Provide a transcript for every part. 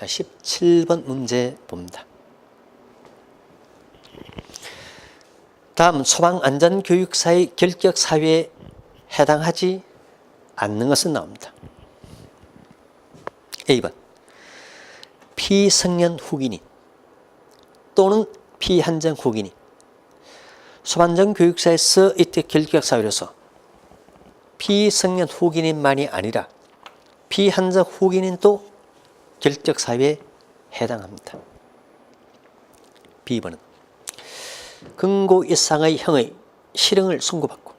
자, 17번 문제 봅니다. 다음 소방안전교육사의 결격 사유에 해당하지 않는 것은 나옵니다. A번 피성년 후기니 또는 피한정 후기니 소방전 교육사에서 이때 결격 사유로서 피성년 후기님만이 아니라 피한정 후기님도 결격 사유에 해당합니다. B번은 금고 이상의 형의 실형을 선고받고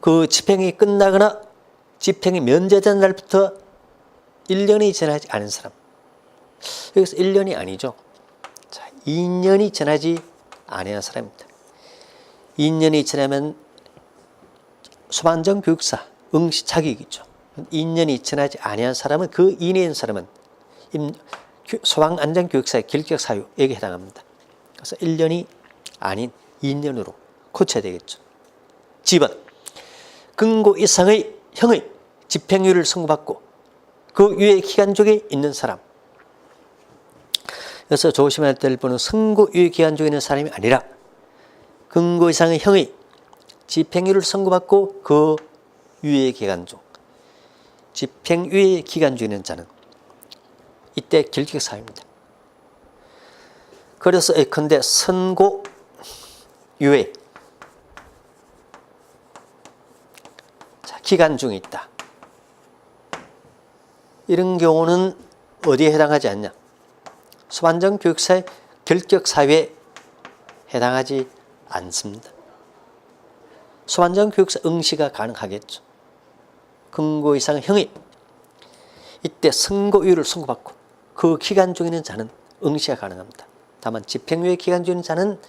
그 집행이 끝나거나 집행이 면제된 날부터 1년이 지나지 않은 사람. 여기서 1년이 아니죠. 자, 2년이 지나지 않은 사람입니다. 2년이 지나면 소방전 교육사 응시 자격이죠. 2년이 지나지 아니한 사람은 그 이내인 사람은 소방안전교육사의 결격 사유에게 해당합니다. 그래서 1년이 아닌 2년으로 고쳐야 되겠죠. 집은 근고 이상의 형의 집행유예를 선고받고 그 유예 기간 중에 있는 사람. 그래서 조심해야 될 분은 선고 유예 기간 중에 있는 사람이 아니라 근고 이상의 형의 집행유예를 선고받고 그 유예 기간 중 집행유예 기간 중에 있는 자는 이때 결격 사유입니다. 그래서 예컨대 선고 유예 자, 기간 중에 있다. 이런 경우는 어디에 해당하지 않냐? 소반전 교육사의 결격 사유에 해당하지 않습니다. 소반전 교육사 응시가 가능하겠죠. 근고 이상 형이 이때 선고유를 선고받고 그 기간 중에 있는 자는 응시가 가능합니다. 다만 집행유예 기간 중에 있는 자는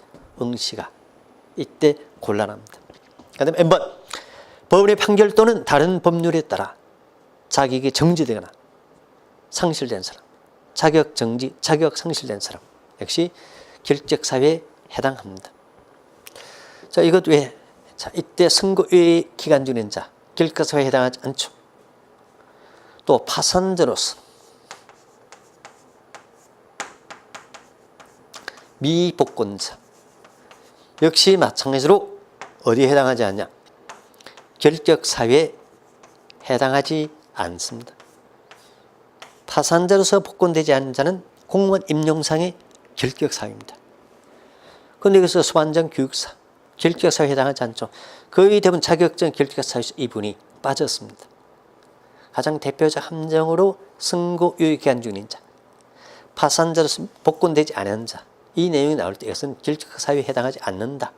응시가 이때 곤란합니다. 그 다음에 M번 법원의 판결 또는 다른 법률에 따라 자격이 정지되거나 상실된 사람, 자격 정지, 자격 상실된 사람 역시 결적 사유에 해당합니다. 자, 이것 외에 자, 이때 선고유예 기간 있는 자 사유에 해당하지 않죠. 또 파산자로서 미복권자 역시 마찬가지로 어디에 해당하지 않냐? 결격 사유에 해당하지 않습니다. 파산자로서 복권되지 않은 자는 공무원 임용상의 결격 사유입니다. 그런데 여기서 소환장 교육사 결격 사유에 해당하지 않죠. 거의 대부분 자격증 결격 사유에서 이분이 빠졌습니다. 가장 대표적 함정으로 선고 유예 기간 중인 자, 파산자로서 복권되지 않은 자, 이 내용이 나올 때 이것은 결격 사유에 해당하지 않는다.